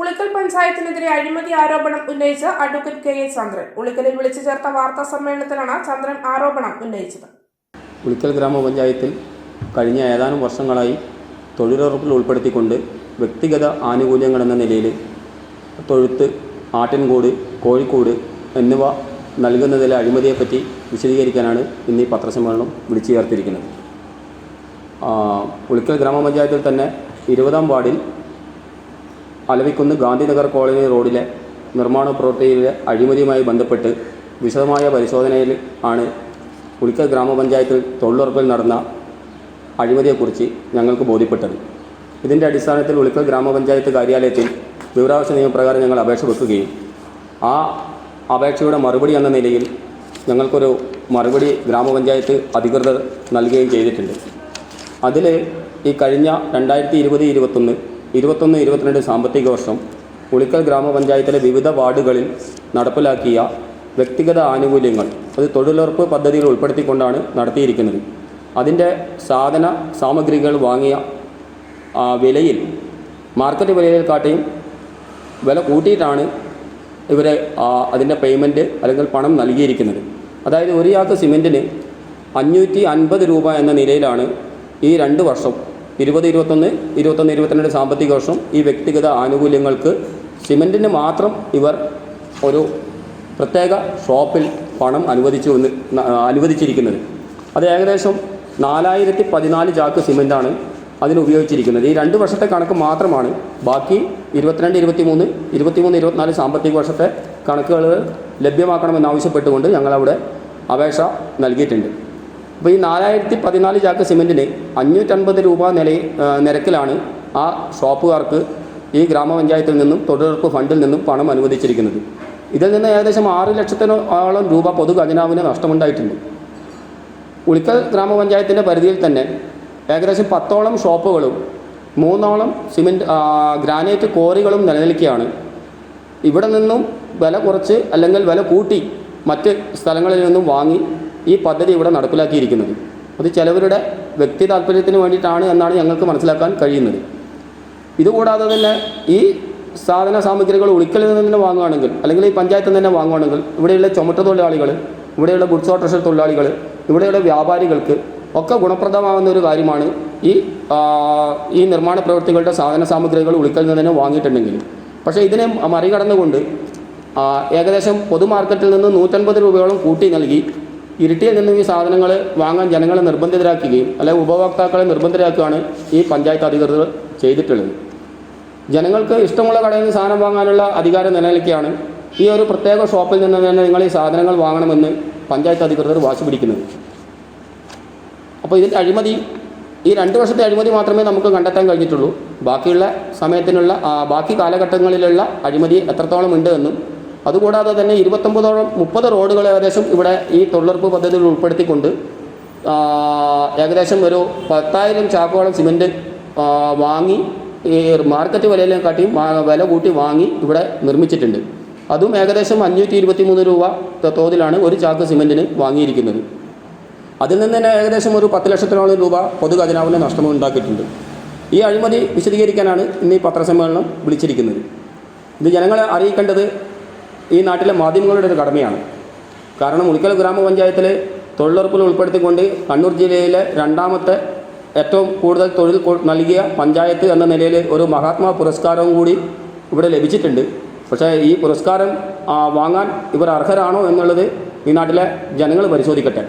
ഉളിക്കൽ പഞ്ചായത്തിനെതിരെ അഴിമതി ആരോപണം ഉന്നയിച്ച് അഡ്വക്കേറ്റ് കെ എ ചന്ദ്രൻ. ഉളിക്കലിൽ വിളിച്ചു ചേർത്ത വാർത്താ സമ്മേളനത്തിലാണ് ചന്ദ്രൻ ആരോപണം ഉന്നയിച്ചത്. ഉളിക്കൽ ഗ്രാമപഞ്ചായത്തിൽ കഴിഞ്ഞ ഏതാനും വർഷങ്ങളായി തൊഴിലുറപ്പിൽ ഉൾപ്പെടുത്തിക്കൊണ്ട് വ്യക്തിഗത ആനുകൂല്യങ്ങൾ എന്ന നിലയിൽ തൊഴുത്ത് ആട്ടിൻകൂട് കോഴിക്കോട് എന്നിവ നൽകുന്നതിലെ അഴിമതിയെപ്പറ്റി വിശദീകരിക്കാനാണ് ഇന്ന് ഈ പത്രസമ്മേളനം വിളിച്ചു ചേർത്തിരിക്കുന്നത്. ഉളിക്കൽ ഗ്രാമപഞ്ചായത്തിൽ തന്നെ ഇരുപതാം വാർഡിൽ അലവിക്കുന്ന് ഗാന്ധിനഗർ കോളനി റോഡിലെ നിർമ്മാണ പ്രവൃത്തിയിലെ അഴിമതിയുമായി ബന്ധപ്പെട്ട് വിശദമായ പരിശോധനയിൽ ആണ് ഉളിക്കൽ ഗ്രാമപഞ്ചായത്തിൽ തൊഴിലുറപ്പിൽ നടന്ന അഴിമതിയെക്കുറിച്ച് ഞങ്ങൾക്ക് ബോധ്യപ്പെട്ടത്. ഇതിന്റെ അടിസ്ഥാനത്തിൽ ഉളിക്കൽ ഗ്രാമപഞ്ചായത്ത് കാര്യാലയത്തിൽ വിവരാവകാശ നിയമപ്രകാരം ഞങ്ങൾ അപേക്ഷ വെക്കുകയും ആ അപേക്ഷയുടെ മറുപടി എന്ന നിലയിൽ ഞങ്ങൾക്കൊരു മറുപടി ഗ്രാമപഞ്ചായത്ത് അധികൃതർ നൽകുകയും ചെയ്തിട്ടുണ്ട്. അതിൽ ഈ കഴിഞ്ഞ രണ്ടായിരത്തി ഇരുപത് ഇരുപത്തൊന്ന് ഇരുപത്തൊന്ന് ഇരുപത്തിരണ്ട് സാമ്പത്തിക വർഷം ഉളിക്കൽ ഗ്രാമപഞ്ചായത്തിലെ വിവിധ വാർഡുകളിൽ നടപ്പിലാക്കിയ വ്യക്തിഗത ആനുകൂല്യങ്ങൾ അത് തൊഴിലുറപ്പ് പദ്ധതിയിൽ ഉൾപ്പെടുത്തിക്കൊണ്ടാണ് നടത്തിയിരിക്കുന്നത്. അതിന്റെ സാധന സാമഗ്രികൾ വാങ്ങിയ വിലയിൽ മാർക്കറ്റ് വിലയിൽ കാട്ടിയും വില കൂട്ടിയിട്ടാണ് ഇവരെ അതിന്റെ പേയ്മെന്റ് അല്ലെങ്കിൽ പണം നൽകിയിരിക്കുന്നത്. അതായത് ഒരു യാത്ര സിമെന്റിന് അഞ്ഞൂറ്റി അൻപത് രൂപ എന്ന നിലയിലാണ് ഈ രണ്ട് വർഷം ഇരുപത് ഇരുപത്തൊന്ന് ഇരുപത്തൊന്ന് ഇരുപത്തിരണ്ട് സാമ്പത്തിക വർഷം ഈ വ്യക്തിഗത ആനുകൂല്യങ്ങൾക്ക് സിമെന്റിന് മാത്രം ഇവർ ഒരു പ്രത്യേക ഷോപ്പിൽ പണം അനുവദിച്ചു അനുവദിച്ചിരിക്കുന്നത്. അത് ഏകദേശം നാലായിരത്തി പതിനാല് ചാക്ക് സിമെന്റാണ് അതിന് ഉപയോഗിച്ചിരിക്കുന്നത്. ഈ രണ്ട് വർഷത്തെ കണക്ക് മാത്രമാണ്. ബാക്കി ഇരുപത്തിരണ്ട് ഇരുപത്തി മൂന്ന് ഇരുപത്തിമൂന്ന് ഇരുപത്തിനാല് സാമ്പത്തിക വർഷത്തെ കണക്കുകൾ ലഭ്യമാക്കണമെന്നാവശ്യപ്പെട്ടുകൊണ്ട് ഞങ്ങളവിടെ അപേക്ഷ നൽകിയിട്ടുണ്ട്. അപ്പോൾ ഈ നാലായിരത്തി പതിനാല് ചാക്ക് സിമെന്റിന് അഞ്ഞൂറ്റൻപത് രൂപ നില നിരക്കിലാണ് ആ ഷോപ്പുകാർക്ക് ഈ ഗ്രാമപഞ്ചായത്തിൽ നിന്നും തൊഴിലുറപ്പ് ഫണ്ടിൽ നിന്നും പണം അനുവദിച്ചിരിക്കുന്നത്. ഇതിൽ നിന്ന് ഏകദേശം ആറ് ലക്ഷത്തിനോളം രൂപ പൊതു ഖജനാവിന് നഷ്ടമുണ്ടായിട്ടുണ്ട്. ഉളിക്കൽ ഗ്രാമപഞ്ചായത്തിന്റെ പരിധിയിൽ തന്നെ ഏകദേശം പത്തോളം ഷോപ്പുകളും മൂന്നോളം സിമെന്റ് ഗ്രാനൈറ്റ് കോറികളും നിലനിൽക്കുകയാണ്. ഇവിടെ നിന്നും വില കുറച്ച് അല്ലെങ്കിൽ വില കൂട്ടി മറ്റ് സ്ഥലങ്ങളിൽ നിന്നും വാങ്ങി ഈ പദ്ധതി ഇവിടെ നടപ്പിലാക്കിയിരിക്കുന്നത്. അത് ചിലവരുടെ വ്യക്തി താല്പര്യത്തിന് വേണ്ടിയിട്ടാണ് എന്നാണ് ഞങ്ങൾക്ക് മനസ്സിലാക്കാൻ കഴിയുന്നത്. ഇതുകൂടാതെ തന്നെ ഈ സാധന സാമഗ്രികൾ ഉളിക്കലിൽ നിന്ന് തന്നെ വാങ്ങുകയാണെങ്കിൽ അല്ലെങ്കിൽ ഈ പഞ്ചായത്തിൽ നിന്ന് തന്നെ വാങ്ങുകയാണെങ്കിൽ ഇവിടെയുള്ള ചുമട്ട് തൊഴിലാളികൾ ഇവിടെയുള്ള ഗുഡ്സ് ഓട്ടോറിക്ഷ തൊഴിലാളികൾ ഇവിടെയുള്ള വ്യാപാരികൾക്ക് ഒക്കെ ഗുണപ്രദമാകുന്ന ഒരു കാര്യമാണ് ഈ ഈ നിർമ്മാണ പ്രവൃത്തികളുടെ സാധന സാമഗ്രികൾ ഉളിക്കലിൽ നിന്ന് തന്നെ വാങ്ങിയിട്ടുണ്ടെങ്കിൽ. പക്ഷേ ഇതിനെ മറികടന്നുകൊണ്ട് ഏകദേശം പൊതുമാർക്കറ്റിൽ നിന്ന് നൂറ്റൻപത് രൂപയോളം കൂട്ടി നൽകി ഇരിട്ടിയിൽ നിന്നും ഈ സാധനങ്ങൾ വാങ്ങാൻ ജനങ്ങളെ നിർബന്ധിതരാക്കുകയും അല്ലെങ്കിൽ ഉപഭോക്താക്കളെ നിർബന്ധിതരാക്കുകയാണ് ഈ പഞ്ചായത്ത് അധികൃതർ ചെയ്തിട്ടുള്ളത്. ജനങ്ങൾക്ക് ഇഷ്ടമുള്ള കടയിൽ നിന്ന് സാധനം വാങ്ങാനുള്ള അധികാരം നിലനിൽക്കുകയാണ്. ഈ ഒരു പ്രത്യേക ഷോപ്പിൽ നിന്ന് തന്നെ നിങ്ങൾ ഈ സാധനങ്ങൾ വാങ്ങണമെന്ന് പഞ്ചായത്ത് അധികൃതർ വാശി പിടിക്കുന്നത്. അപ്പോൾ ഇതിന്റെ അഴിമതി ഈ രണ്ട് വർഷത്തെ അഴിമതി മാത്രമേ നമുക്ക് കണ്ടെത്താൻ കഴിഞ്ഞിട്ടുള്ളൂ. ബാക്കിയുള്ള സമയത്തിനുള്ള ബാക്കി കാലഘട്ടങ്ങളിലുള്ള അഴിമതി എത്രത്തോളം ഉണ്ട് എന്നും അതുകൂടാതെ തന്നെ ഇരുപത്തൊമ്പതോളം മുപ്പത് റോഡുകൾ ഏകദേശം ഇവിടെ ഈ തൊഴിലുറപ്പ് പദ്ധതിയിൽ ഉൾപ്പെടുത്തിക്കൊണ്ട് ഏകദേശം ഒരു പത്തായിരം ചാക്കോളം സിമന്റ് വാങ്ങി ഈ മാർക്കറ്റ് വിലയിലെ കാട്ടിയും വില കൂട്ടി വാങ്ങി ഇവിടെ നിർമ്മിച്ചിട്ടുണ്ട്. അതും ഏകദേശം അഞ്ഞൂറ്റി ഇരുപത്തി മൂന്ന് രൂപ തോതിലാണ് ഒരു ചാക്ക് സിമന്റിന് വാങ്ങിയിരിക്കുന്നത്. അതിൽ നിന്ന് തന്നെ ഏകദേശം ഒരു പത്ത് ലക്ഷത്തിനോളം രൂപ പൊതു നഷ്ടം ഉണ്ടാക്കിയിട്ടുണ്ട്. ഈ അഴിമതി വിശദീകരിക്കാനാണ് ഇന്ന് ഈ പത്രസമ്മേളനം വിളിച്ചിരിക്കുന്നത്. ഇത് ജനങ്ങളെ അറിയിക്കേണ്ടത് ഈ നാട്ടിലെ മാധ്യമങ്ങളുടെ ഒരു കടമയാണ്. കാരണം ഉളിക്കൽ ഗ്രാമപഞ്ചായത്തിൽ തൊഴിലുറപ്പിൽ ഉൾപ്പെടുത്തിക്കൊണ്ട് കണ്ണൂർ ജില്ലയിലെ രണ്ടാമത്തെ ഏറ്റവും കൂടുതൽ തൊഴിൽ നൽകിയ പഞ്ചായത്ത് എന്ന നിലയിൽ ഒരു മഹാത്മാ പുരസ്കാരവും കൂടി ഇവിടെ ലഭിച്ചിട്ടുണ്ട്. പക്ഷേ ഈ പുരസ്കാരം വാങ്ങാൻ ഇവർ അർഹരാണോ എന്നുള്ളത് ഈ നാട്ടിലെ ജനങ്ങൾ പരിശോധിക്കട്ടെ.